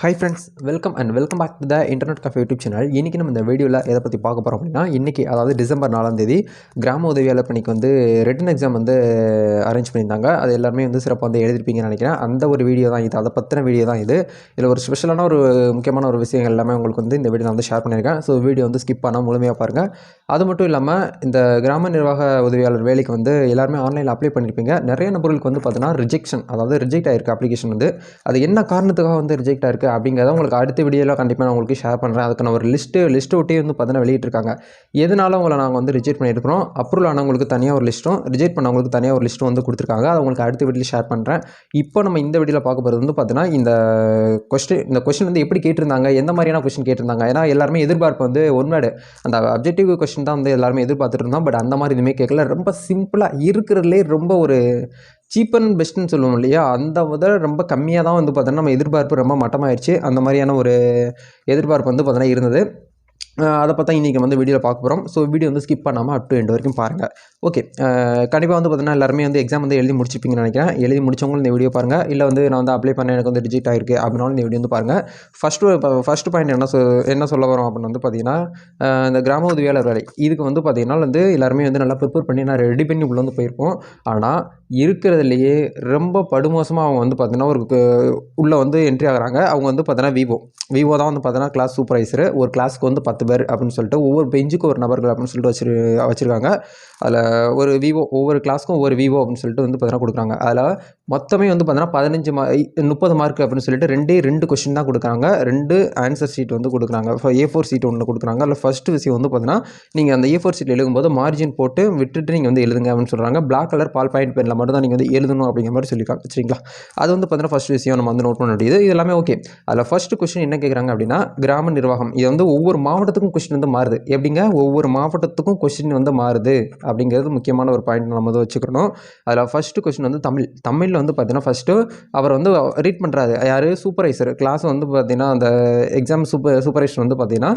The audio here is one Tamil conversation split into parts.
Hi friends welcome and welcome back to the internet cafe YouTube channel இன்றைக்கி நம்ம இந்த வீடியோவில் எதை பற்றி பார்க்க போகிறோம் அப்படின்னா இன்றைக்கி அதாவது டிசம்பர் நாலாம் தேதி கிராம உதவியாளர் பணிக்கு வந்து ரிட்டன் எக்ஸாம் வந்து அரேஞ்ச் பண்ணியிருந்தாங்க. அது எல்லாருமே வந்து சிறப்பாக வந்து எழுதிருப்பீங்கன்னு நினைக்கிறேன். அந்த ஒரு வீடியோ தான் இது அதை பற்றின வீடியோ தான் இது. இதில் ஒரு ஸ்பெஷலான ஒரு முக்கியமான ஒரு விஷயங்கள் எல்லாமே உங்களுக்கு வந்து இந்த வீடியோ வந்து ஷேர் பண்ணியிருக்கேன். ஸோ வீடியோ வந்து ஸ்கிப் பண்ணால் முழுமையாக பாருங்கள் அது மட்டும் இல்லாமல் இந்த கிராம நிர்வாக உதவியாளர் வேலைக்கு வந்து எல்லாருமே ஆன்லைனில் அப்ளை பண்ணியிருப்பீங்க. நிறைய நபர்களுக்கு வந்து பார்த்தீங்கன்னா ரிஜெக்ஷன் அதாவது ரிஜெக்ட் ஆகிருக்கு அப்ளிகேஷன் வந்து. அது என்ன காரணத்துக்காக வந்து ரிஜெக்ட் ஆயிருக்கு அப்படிங்கிறத உங்களுக்கு அடுத்த வீடியோவில் கண்டிப்பாக நான் உங்களுக்கு ஷேர் பண்ணுறேன் அதுக்கான ஒரு லிஸ்ட்டு லிஸ்ட்டு ஒட்டி வந்து பார்த்தீங்கன்னா வெளியிட்டிருக்காங்க. எதனால உங்களை நாங்கள் வந்து ரிஜெக்ட் பண்ணியிருக்கிறோம்? அப்ரூவல் ஆனவங்களுக்கு தனியாக ஒரு லிஸ்ட்டும் ரிஜெக்ட் பண்ணவங்களுக்கு தனியாக ஒரு லிஸ்ட்டும் வந்து கொடுத்துருக்காங்க. அதை உங்களுக்கு அடுத்த வீடியோ ஷேர் பண்ணுறேன் இப்போ நம்ம இந்த வீடியோவில் பார்க்க போகிறது வந்து பார்த்தீங்கன்னா இந்த கொஸ்டின் இந்த கொஸ்டின் வந்து எப்படி கேட்டிருந்தாங்க? எந்த மாதிரியான கொஸ்டின் கேட்டிருந்தாங்க? ஏன்னா எல்லாருமே எதிர்பார்ப்பு வந்து ஒன்வேர்டு அந்த அப்ஜெக்டிவ் கொஸ்டின் தான் வந்து எல்லாருமே எதிர்பார்த்துட்டு இருந்தோம். பட் அந்த மாதிரி எதுவுமே கேட்கல. ரொம்ப சிம்பிளாக இருக்கிறதுலே ரொம்ப ஒரு சீப் அண்ட் பெஸ்ட்டுன்னு சொல்லுவோம் இல்லையா? அந்த முதல் ரொம்ப கம்மியாக தான் வந்து பார்த்தோன்னா நம்ம எதிர்பார்ப்பு ரொம்ப மட்டமாயிடுச்சு அந்த மாதிரியான ஒரு எதிர்பார்ப்பு வந்து பார்த்தோன்னா இருந்தது. அதை பார்த்தா இன்றைக்கி வந்து வீடியோவில் பார்க்க போகிறோம் ஸோ வீடியோ வந்து ஸ்கிப் பண்ணாமல் அப் டு எண்ட் வரைக்கும் பாருங்கள் ஓகே கண்டிப்பாக வந்து பார்த்தீங்கன்னா எல்லாருமே வந்து எக்ஸாம் வந்து எழுதி முடிச்சிப்பீங்கன்னு நினைக்கிறேன். எழுதி முடிச்சவங்களும் இந்த வீடியோ பாருங்கள் இல்லை வந்து நான் வந்து அப்ளை பண்ண எனக்கு வந்து ரிஜெக்ட் ஆயிருக்கு அப்படின்னாலும் இந்த வீடியோ வந்து பாருங்கள் ஃபஸ்ட்டு இப்போ ஃபஸ்ட்டு பாயிண்ட் என்ன சொ என்ன சொல்ல வரோம் அப்படின்னு வந்து பார்த்தீங்கன்னா இந்த கிராம உதவியாளர் வேலை. இதுக்கு வந்து பார்த்திங்கன்னா வந்து எல்லாருமே வந்து நல்லா ப்ரிப்பேர் பண்ணி நான் ரெடி பண்ணி உள்ளே வந்து போயிருப்போம். ஆனால் இருக்கிறதுலையே ரொம்ப படுமோசமாக அவங்க வந்து பார்த்தீங்கன்னா ஒரு உள்ளே வந்து என்ட்ரி ஆகுறாங்க. அவங்க வந்து பார்த்தீங்கன்னா விவோ விவோ தான் வந்து பார்த்தீங்கன்னா கிளாஸ் சூப்பர்வைசரு ஒரு கிளாஸ்க்கு வந்து பத்து நபர் அப்படின்னு சொல்லிட்டு ஒவ்வொரு பெஞ்சுக்கு ஒரு நபர்கள் அப்படின்னு சொல்லிட்டு வச்சிரு வச்சுருக்காங்க. அதில் ஒரு விவோ ஒவ்வொரு கிளாஸ்க்கும் ஒவ்வொரு விவோ அப்படின்னு சொல்லிட்டு வந்து பார்த்தீங்கன்னா கொடுக்குறாங்க. அதில் மொத்தமே வந்து பார்த்தீங்கன்னா பதினஞ்சு மா முப்பது மார்க் அப்படின்னு சொல்லிட்டு ரெண்டே ரெண்டு கொஷின் தான் கொடுக்குறாங்க. ரெண்டு ஆன்சர் ஷீட் வந்து கொடுக்குறாங்க. ஏ ஃபோர் சீட் ஒன்று கொடுக்குறாங்க. அதில் ஃபஸ்ட்டு விஷயம் வந்து பார்த்தீங்கன்னா நீங்கள் அந்த ஏ ஃபோர் சீட் எழுதும்போது மார்ஜின் போட்டு விட்டுட்டு நீங்கள் வந்து எழுதுங்க அப்படின்னு சொல்கிறாங்க பிளாக் கலர் பால் பாயிண்ட் பெனில் மட்டும் தான் நீங்கள் வந்து எழுதணும் அப்படிங்கிற மாதிரி சொல்லியிருக்காங்க சரிங்களா அது வந்து பார்த்தீங்கன்னா ஃபஸ்ட் விஷயம் நம்ம வந்து நோட் பண்ண முடியுது இது எல்லாமே ஓகே அதில் ஃபஸ்ட்டு கொஸ்டின் என்ன கேட்குறாங்க அப்படின்னா கிராம நிர்வாகம். இது வந்து ஒவ்வொரு மாவட்டத்துக்கும் கொஸ்டின் வந்து மாறுது. எப்படிங்க? ஒவ்வொரு மாவட்டத்துக்கும் கொஸ்டின் வந்து மாறுது அப்படிங்கிறது முக்கியமான ஒரு பாயிண்ட் நம்ம வந்து வச்சுக்கணும். அதில் ஃபஸ்ட்டு கொஸ்டின் வந்து தமிழ். தமிழில் வந்து பார்த்தீங்கன்னா ஃபஸ்ட்டு அவர் வந்து ரீட் பண்ணுறாரு யார்? சூப்பர்வைசர் கிளாஸ் வந்து பார்த்தீங்கன்னா அந்த எக்ஸாம் சூப்பர் சூப்பர்வைசர் வந்து பார்த்தீங்கன்னா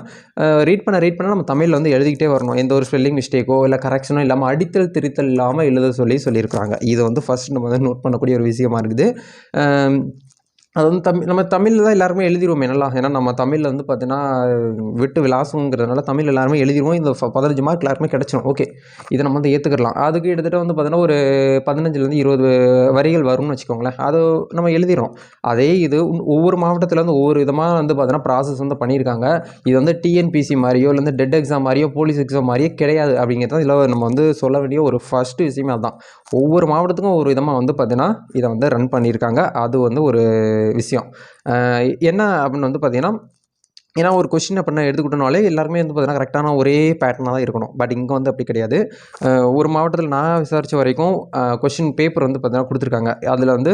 ரீட் பண்ண ரீட் பண்ண நம்ம தமிழில் வந்து எழுதிக்கிட்டே வரணும். எந்த ஒரு ஸ்பெல்லிங் மிஸ்டேக்கோ இல்லை கரெக்ஷனோ இல்லாமல் அடித்தல் திருத்தல் இல்லாமல் எழுத சொல்லி சொல்லியிருக்காங்க இது வந்து ஃபஸ்ட் நம்ம வந்து நோட் பண்ணக்கூடிய ஒரு விஷயமா இருக்குது. அது வந்து தமிழ் நம்ம தமிழில் தான் எல்லாருமே எழுதிடுவோம் என்னலாம் ஏன்னா நம்ம தமிழில் வந்து பார்த்தீங்கன்னா விட்டு விலாசங்கிறதுனால தமிழ் எல்லாருமே எழுதிடுவோம் இந்த பதினஞ்சு மார்க் எல்லாருமே கிடச்சிடும் ஓகே இதை நம்ம வந்து ஏற்றுக்கலாம் அதுக்கு கிட்டத்தட்ட வந்து பார்த்தீங்கன்னா ஒரு பதினஞ்சுலேருந்து இருபது வரிகள் வரும்னு வச்சுக்கோங்களேன். அது நம்ம எழுதிடுறோம் அதே இது ஒவ்வொரு மாவட்டத்தில் வந்து ஒவ்வொரு விதமாக வந்து பார்த்தீங்கன்னா ப்ராசஸ் வந்து பண்ணியிருக்காங்க. இது வந்து டிஎன்பிசி மாதிரியோ இல்லை வந்து டெட் எக்ஸாம் மாதிரியோ போலீஸ் எக்ஸாம் மாதிரியோ கிடையாது அப்படிங்கிறது தான் இதில் நம்ம வந்து சொல்ல வேண்டிய ஒரு ஃபஸ்ட்டு விஷயமே அதுதான். ஒவ்வொரு மாவட்டத்துக்கும் ஒவ்வொரு விதமாக வந்து பார்த்தீங்கன்னா இதை வந்து ரன் பண்ணியிருக்காங்க. அது வந்து ஒரு விஷயம். என்ன அப்படின்னு வந்து பார்த்தீங்கன்னா ஏன்னா ஒரு கொஷின் அப்படின்னா எடுத்துக்கிட்டோனாலே எல்லாருமே வந்து பார்த்தீங்கன்னா கரெக்டான ஒரே பேட்டர்னாக தான் இருக்கணும். பட் இங்கே வந்து அப்படி கிடையாது. ஒரு மாவட்டத்தில் நான் விசாரித்த வரைக்கும் கொஷின் பேப்பர் வந்து பார்த்தீங்கன்னா கொடுத்துருக்காங்க. அதில் வந்து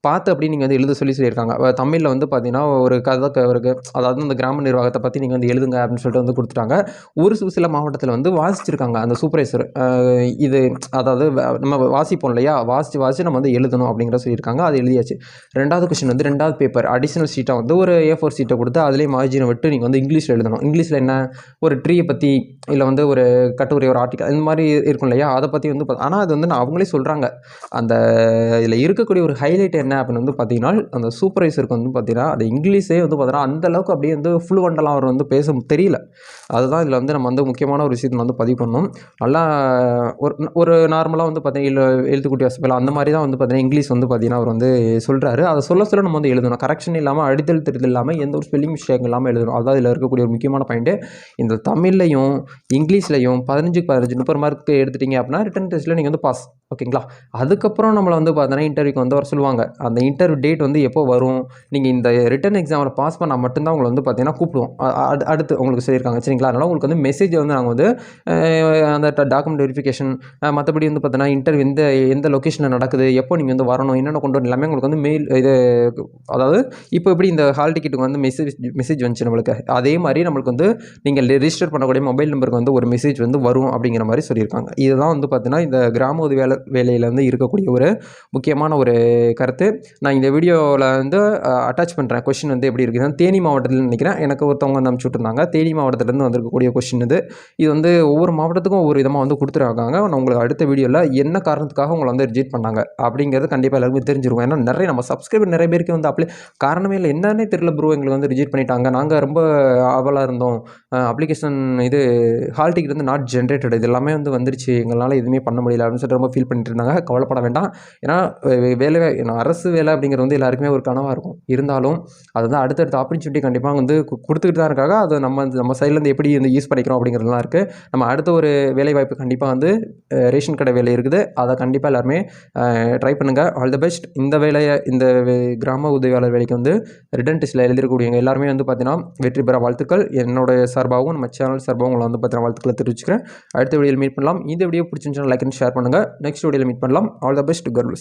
பார்த்து அப்படி நீங்கள் வந்து எழுத சொல்லி சொல்லியிருக்காங்க. தமிழில் வந்து பார்த்தீங்கன்னா ஒரு கதை க- ஒரு அதாவது அந்த கிராம நிர்வாகத்தை பற்றி நீங்கள் வந்து எழுதுங்க அப்படின்னு சொல்லிட்டு வந்து கொடுத்துட்டாங்க. ஒரு சில மாவட்டத்தில் வந்து வாசிச்சிருக்காங்க அந்த சூப்பர்வைசர். இது அதாவது நம்ம வாசிப்போம் இல்லையா? வாசித்து வாசித்து நம்ம வந்து எழுதணும் அப்படிங்கிற சொல்லியிருக்காங்க. அது எழுதியாச்சு. ரெண்டாவது கொஸ்டின் வந்து ரெண்டாவது பேப்பர் அடிஷனல் சீட்டாக வந்து ஒரு ஏ ஃபோர் சீட்டை கொடுத்து அதிலே மார்ஜினை விட்டு நீங்கள் வந்து இங்கிலீஷில் எழுதணும். இங்கிலீஷில் என்ன? ஒரு ட்ரீயை பற்றி இல்லை வந்து ஒரு கட்டுரை ஒரு ஆர்டிக்கல் இந்த மாதிரி இருக்கும் இல்லையா? அதை பற்றி வந்து ஆனால் அது வந்து நான் அவங்களே சொல்கிறாங்க அந்த இதில் இருக்கக்கூடிய ஒரு ஹைலைட் என்ன அப்படின்னு வந்து பார்த்தீங்கன்னா அந்த சூப்பர்வைசருக்கு வந்து பார்த்தீங்கன்னா அது இங்கிலீஷே வந்து பார்த்தீங்கன்னா அந்த அளவுக்கு அப்படியே வந்து ஃப்ளூவெண்டெல்லாம் அவர் வந்து பேச தெரியல. அதுதான் இதில் வந்து நம்ம வந்து முக்கியமான ஒரு விஷயத்தை வந்து பதிவு பண்ணணும். நல்லா ஒரு ஒரு நார்மலாக வந்து பார்த்தீங்கன்னா எழுத்துக்குட்டி வசப்பில் அந்த மாதிரி தான் வந்து பார்த்தீங்கன்னா இங்கிலீஷ் வந்து பார்த்தீங்கன்னா அவர் வந்து சொல்கிறாரு அதை சொல்ல சொல்ல நம்ம வந்து எழுதணும். கரெக்ஷன் இல்லாமல் அடித்தல் திருத்தல் இல்லாமல் எந்த ஒரு ஸ்பெல்லிங் மிஸ்டேக் இல்லாமல் எழுதணும். அதான் இதில் இருக்கக்கூடிய ஒரு முக்கியமான பாயிண்ட்டு இந்த தமிழ்லையும் இங்கிலீஷ்லையும் பதினஞ்சுக்கு பதினஞ்சு முப்பது மார்க்கு எடுத்துட்டீங்க அப்படின்னா ரிட்டன் டெஸ்ட்டில் நீங்கள் வந்து பாஸ் ஓகேங்களா? அதுக்கப்புறம் நம்மளை வந்து பார்த்தோன்னா இன்டர்வியூக்கு வந்து வர சொல்லுவாங்க. அந்த இன்டர்வியூ டேட் வந்து எப்போ வரும்? நீங்கள் இந்த ரிட்டன் எக்ஸாமில் பாஸ் பண்ணால் மட்டும்தான் உங்களை வந்து பார்த்தீங்கன்னா கூப்பிடுவோம். அடுத்து உங்களுக்கு சொல்லியிருக்காங்க. சரிங்களா? அதனால் உங்களுக்கு வந்து மெசேஜ் வந்து நாங்கள் வந்து அந்த டாக்குமெண்ட் வெரிஃபிகேஷன் மற்றபடி வந்து பார்த்தீங்கன்னா இன்டர்வியூ எந்த எந்த லொக்கேஷனில் நடக்குது? எப்போ நீங்கள் வந்து வரணும்? என்னென்ன கொண்டு வரணும்? எல்லாமே உங்களுக்கு வந்து மெயில் இது அதாவது இப்போ எப்படி இந்த ஹால் டிக்கெட்டுக்கு வந்து மெசேஜ் மெசேஜ் வந்துச்சு நம்மளுக்கு? அதே மாதிரி நம்மளுக்கு வந்து நீங்கள் ரிஜிஸ்டர் பண்ணக்கூடிய மொபைல் நம்பருக்கு வந்து ஒரு மெசேஜ் வந்து வரும் அப்படிங்கிற மாதிரி சொல்லியிருக்காங்க. இதுதான் வந்து பார்த்தீங்கன்னா இந்த கிராம உதவியாளர் வேலையில் வந்து இருக்கக்கூடிய ஒரு முக்கியமான ஒரு கருத்து. நான் இந்த வீடியோவில் வந்து அட்டாச் பண்ணுறேன் கொஷின் வந்து எப்படி இருக்குதுன்னா தேனி மாவட்டத்தில் நினைக்கிறேன். எனக்கு ஒருத்தவங்க வந்து அனுப்பிச்சு விட்டுருந்தாங்க. தேனி மாவட்டத்திலேருந்து வந்திருக்கக்கூடிய கொஷின் இது. இது வந்து ஒவ்வொரு மாவட்டத்துக்கும் ஒவ்வொரு விதமாக வந்து கொடுத்துருக்காங்க. நான் உங்களுக்கு அடுத்த வீடியோவில் என்ன காரணத்துக்காக உங்களை வந்து ரிஜெக்ட் பண்ணாங்க அப்படிங்கிறது கண்டிப்பாக எல்லாருமே தெரிஞ்சிருக்கும். ஏன்னா நிறைய நம்ம சப்ஸ்கிரைபர் நிறைய பேருக்கு வந்து அப்ளை காரணமே இல்லை. என்னன்னே தெரியல ப்ரோ எங்களுக்கு வந்து ரிஜெக்ட் பண்ணிட்டாங்க. நாங்கள் ரொம்ப ஆவலாக இருந்தோம். அப்ளிகேஷன் இது ஹால் டிக்கெட் வந்து நாட் ஜென்ரேட்டட் இது எல்லாமே வந்து வந்துருச்சு. எங்களால் எதுவுமே பண்ண முடியல அப்படின்னு சொல்லிட்டு ரொம்ப ஃபீல் பண்ணிட்டு இருந்தாங்க கவலைப்பட வேண்டாம். ஏன்னா வே- வேலை ஏன்னா அரசு வேலை அப்படிங்கிறது வந்து எல்லாருக்குமே ஒரு கனவாக இருக்கும். இருந்தாலும் அது வந்து அடுத்தடுத்த ஆப்பர்ச்சுனிட்டி கண்டிப்பாக வந்து கு- கொடுத்துக்கிட்டு தான் இருக்காங்க. அதை நம்ம வந்து நம்ம சைட்லேருந்து எப்படி வந்து யூஸ் பண்ணிக்கிறோம் அப்படிங்கிறதுலாம் இருக்குது நம்ம அடுத்த ஒரு வேலை வாய்ப்பு கண்டிப்பாக வந்து ரேஷன் கடை வேலை இருக்குது. அதை கண்டிப்பாக எல்லாருமே ட்ரை பண்ணுங்கள் ஆல் தி பெஸ்ட் இந்த வேலையை இந்த கிராம உதவியாளர் வேலைக்கு வந்து ரிட்டன் டெஸ்ட்டில் எழுதிருக்கக்கூடியவங்க எல்லாருமே வந்து பார்த்தீங்கன்னா வெற்றி பெற வாழ்த்துக்கள். என்னோட சார்பாகவும் நம்ம சேனல் சார்பாகவும் உங்களை வந்து பார்த்தீங்கன்னா வாழ்த்துக்களை தெரிவிச்சுக்கிறேன். அடுத்த வீடியோவில் மீட் பண்ணலாம். இந்த வீடியோ பிடிச்சிருந்துச்சுன்னா லைக் அண்ட் ஷேர் பண்ணுங்கள் நெக்ஸ்ட் வீடியோவில் மீட் பண்ணலாம். All the best கர்வசி